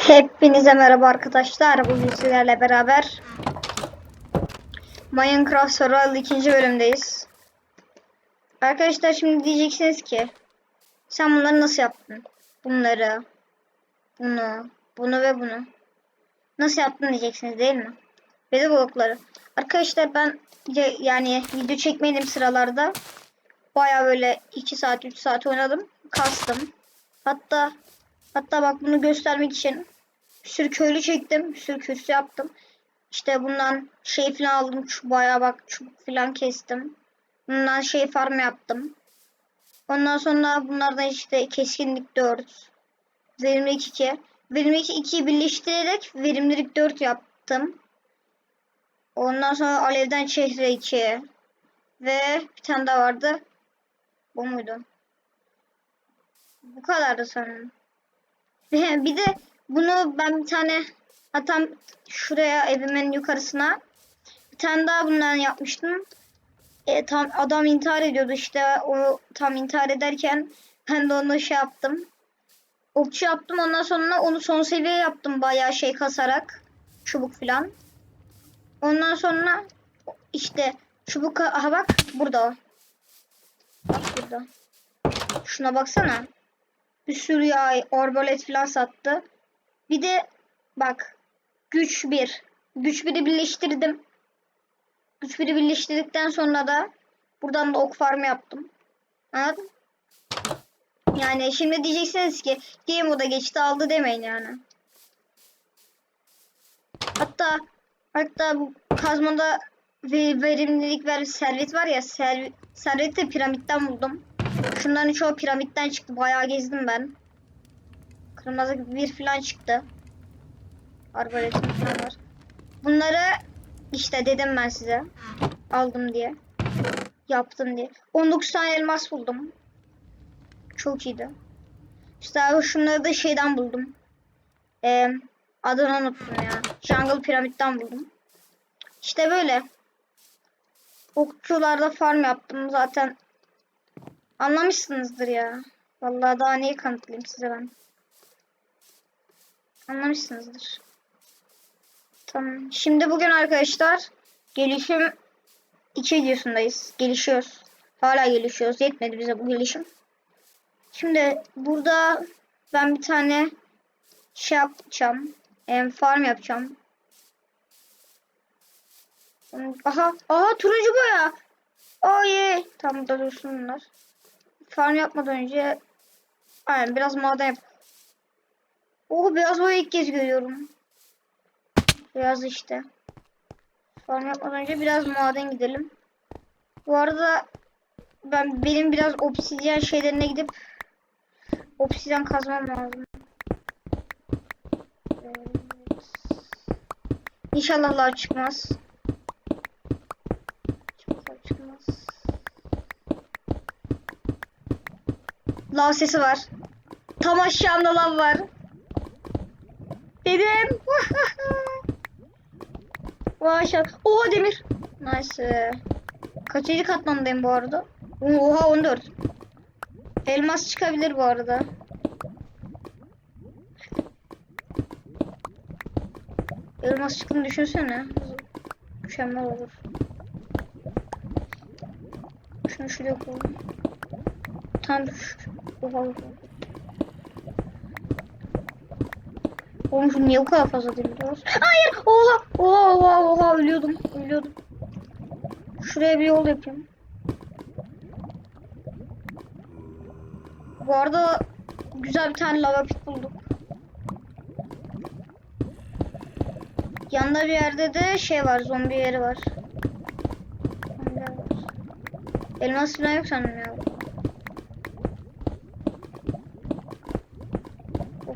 Hepinize merhaba arkadaşlar. Bugün sizlerle beraber Minecraft Survival 2. bölümdeyiz. Arkadaşlar şimdi diyeceksiniz ki sen bunları nasıl yaptın? Bunları, bunu, bunu ve bunu. Nasıl yaptın diyeceksiniz değil mi? Ve de blokları. Arkadaşlar ben ya- yani video çekmediğim sıralarda baya böyle 2 saat 3 saat oynadım. Kastım. Hatta hatta bak bunu göstermek için bir sürü köylü çektim. Bir sürü kürsü yaptım. İşte bundan şey falan aldım. Şu bayağı bak çubuk falan kestim. Bundan şey farm yaptım. Ondan sonra bunlardan işte keskinlik 4. Verimlilik 2. Verimlilik 2'yi birleştirerek verimlilik 4 yaptım. Ondan sonra alevden çehre 2. Ve bir tane daha vardı. Bu muydu? Bu kadardı sanırım. Bir de bunu ben bir tane hatam şuraya evimin yukarısına bir tane daha bundan yapmıştım. E, tam adam intihar ediyordu işte o tam intihar ederken ben de onu şey yaptım. Okçu yaptım ondan sonra onu son seviye yaptım bayağı şey kasarak çubuk filan. Ondan sonra işte çubuk aha bak burada o. Bak burada. Şuna baksana. Bir sürü yay, arbalet falan sattı. Bir de bak güç bir. Güç biri birleştirdim. Güç biri birleştirdikten sonra da buradan da ok farmı yaptım. Anladın? Yani şimdi diyeceksiniz ki game moda geçti aldı demeyin yani. Hatta hatta bu kazmada ve verimlilik ver servet var ya serv serveti piramitten buldum. Şunların çoğu piramitten çıktı. Bayağı gezdim ben. Kırmızı bir falan çıktı. Arbaletim falan var. Bunları işte dedim ben size. Aldım diye. Yaptım diye. 19 tane elmas buldum. Çok iyiydi. İşte şunları da şeyden buldum. Ee, adını unuttum ya. Jungle piramitten buldum. İşte böyle. Okçularda farm yaptım. Zaten Anlamışsınızdır ya. Vallahi daha neyi kanıtlayayım size ben. Anlamışsınızdır. Tamam. Şimdi bugün arkadaşlar gelişim 2 videosundayız. Gelişiyoruz. Hala gelişiyoruz. Yetmedi bize bu gelişim. Şimdi burada ben bir tane şey yapacağım. Em, farm yapacağım. Aha, aha turuncu boya. Oh yeah. Tam burada dursun bunlar. Farm yapmadan önce aynen biraz maden yap. Oh beyaz boya ilk kez görüyorum. Beyaz işte. Farm yapmadan önce biraz maden gidelim. Bu arada ben benim biraz obsidyen şeylerine gidip obsidyen kazmam lazım. Evet. İnşallah lav çıkmaz çıkmaz. Lav sesi var. Tam aşağımda lav var. Dedim. Vay aşağı. Oha demir. Nice. Kaçıncı katmandayım bu arada? Oha 14. Elmas çıkabilir bu arada. Elmas çıktığını düşünsene. Mükemmel olur. Şunu şuraya koyalım. Tam düş. Oğlum şu niye bu kadar fazla var? Hayır! Oha! Oha oha oha ölüyordum. Ölüyordum. Şuraya bir yol yapayım. Bu arada güzel bir tane lava pit bulduk. Yanında bir yerde de şey var, zombi yeri var. Elmas falan yok sanırım ya.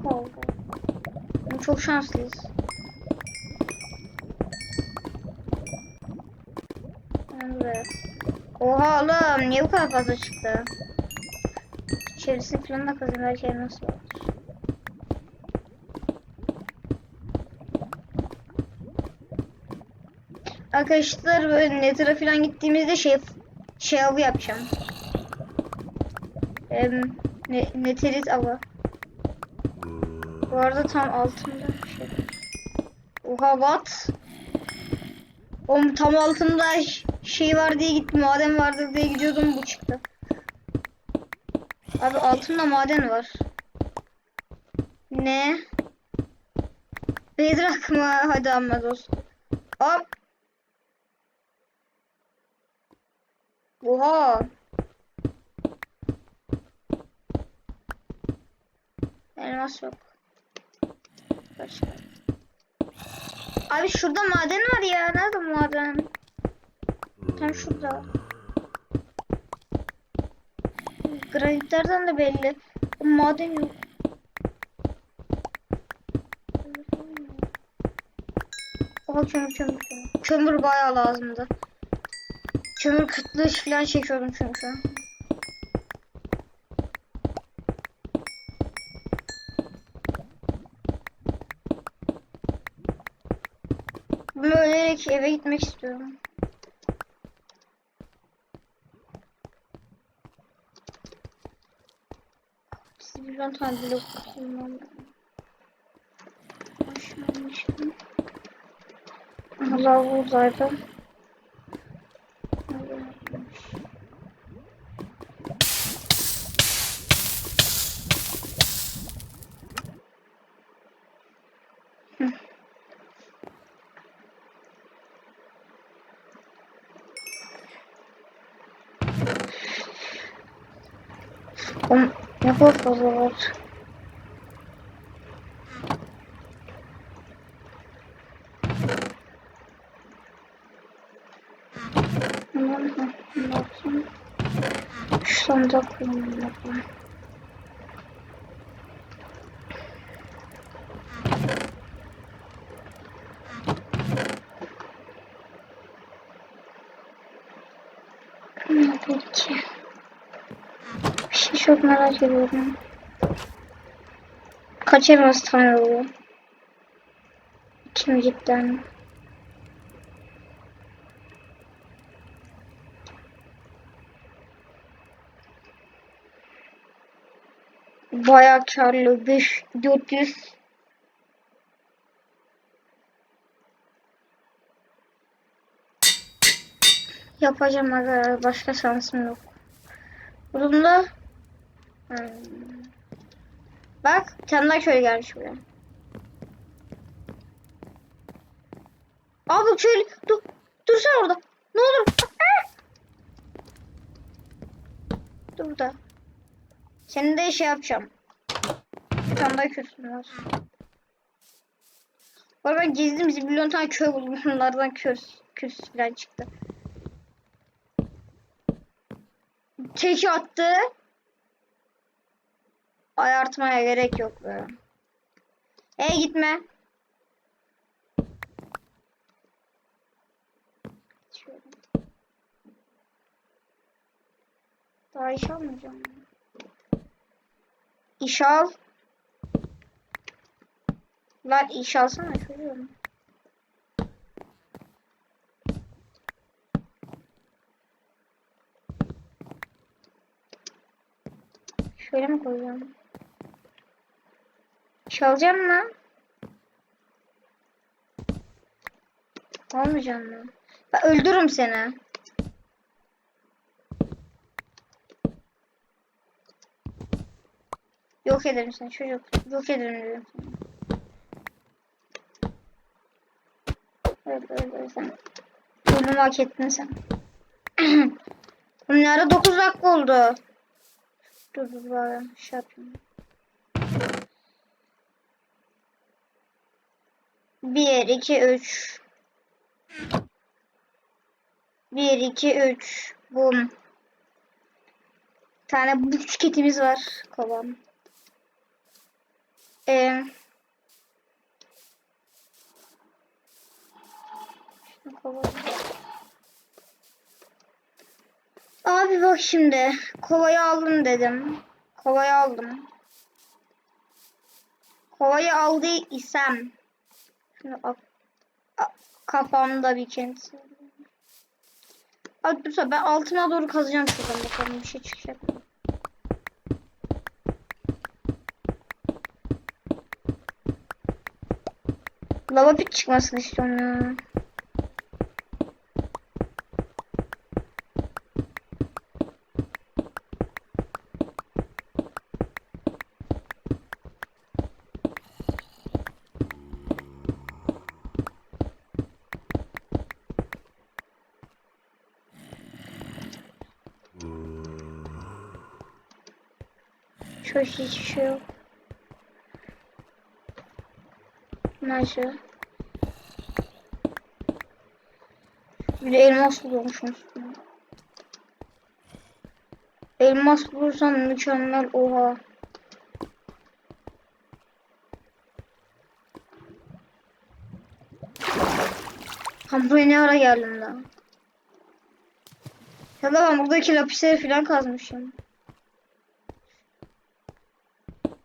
Oğlum Çok şanslıyız. Buraya. Oha oğlum niye bu kadar fazla çıktı? İçerisini falan da kazın her şey nasıl var? Arkadaşlar böyle Nether'a falan gittiğimizde şey şey avı yapacağım. Em, ne, Netherit avı. Bu arada tam altında bir şey. Oha what? Oğlum tam altında ş- şey var diye gittim. Maden vardır diye gidiyordum bu çıktı. Abi altında maden var. Ne? Bedrock mı? Hadi amma dostum. Hop. Oha. Elmas yok. Başka. Abi şurada maden var ya. Nerede maden? Tam şurada. Granitlerden de belli. Maden yok. Oha kömür kömür kömür. Kömür bayağı lazımdı. Kömür kıtlığı falan çekiyordum çünkü. Böyleyerek eve gitmek istiyorum. Siz bir tane blok bulmam. Aşağı inmiştim. Allah buradaydı. Oğlum ne kadar fazla var. Aman ha, bakayım. Şu sandık kullanıyorum. Ne peki? Bir şey çok merak ediyorum. Kaç elmas tane oluyor? Kim cidden? Bayağı karlı. 5 400 Yapacağım aga başka şansım yok. Bu durumda hmm. Bak bir tane gelmiş buraya. Abi köylü dur dur orada. Ne olur. Aa! Dur burada. Senin de şey yapacağım. Bir tane daha kötüsün var. Arada ben gezdim bizi milyon tane köy buldum. Onlardan köz, köz falan çıktı. Tek attı. Ayartmaya gerek yok be. Hey gitme. Daha iş almayacağım. İş al. Lan iş alsana çocuğum. Şöyle mi koyacağım? Çalacağım mı? Olmayacağım mı? Ben öldürürüm seni. Yok ederim seni çocuk. Yok ederim diyorum. Evet evet evet sen. Ölümü hak ettin sen. Bunlara 9 dakika oldu. Dur dur bari şey yapayım. Bir, iki, üç. Bir, iki, üç. Bum. Bir tane bisikletimiz var. Kovam. Ee. Abi bak şimdi. Kovayı aldım dedim. Kovayı aldım. Kovayı aldı isem. Kafamda bir kent. Abi dur ben altına doğru kazacağım şuradan bakalım bir şey çıkacak. Lava pit çıkmasını istiyorum ya. Çok hiçbir şey yok. Neyse. Bir de elmas buluyormuşum üstüne. Elmas bulursam mükemmel oha. Ben buraya ne ara geldim lan? Ya da ben buradaki lapisleri falan kazmışım.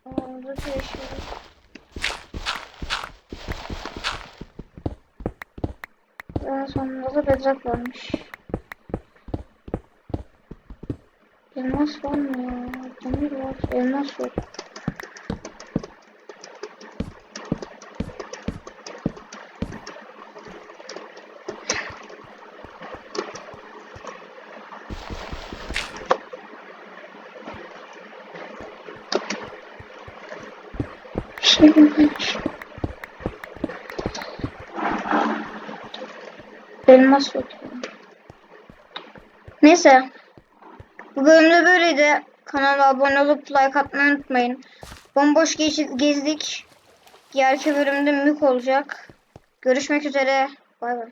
Aa, burada şey yaşıyor. En sonunda da bedrak varmış. Elmas var mı ya? Demir var. Elmas yok. Elmas yok. ya. Neyse. Bu bölümde böyleydi. Kanala abone olup like atmayı unutmayın. Bomboş gez- gezdik. Diğerki bölümde mük olacak. Görüşmek üzere. Bay bay.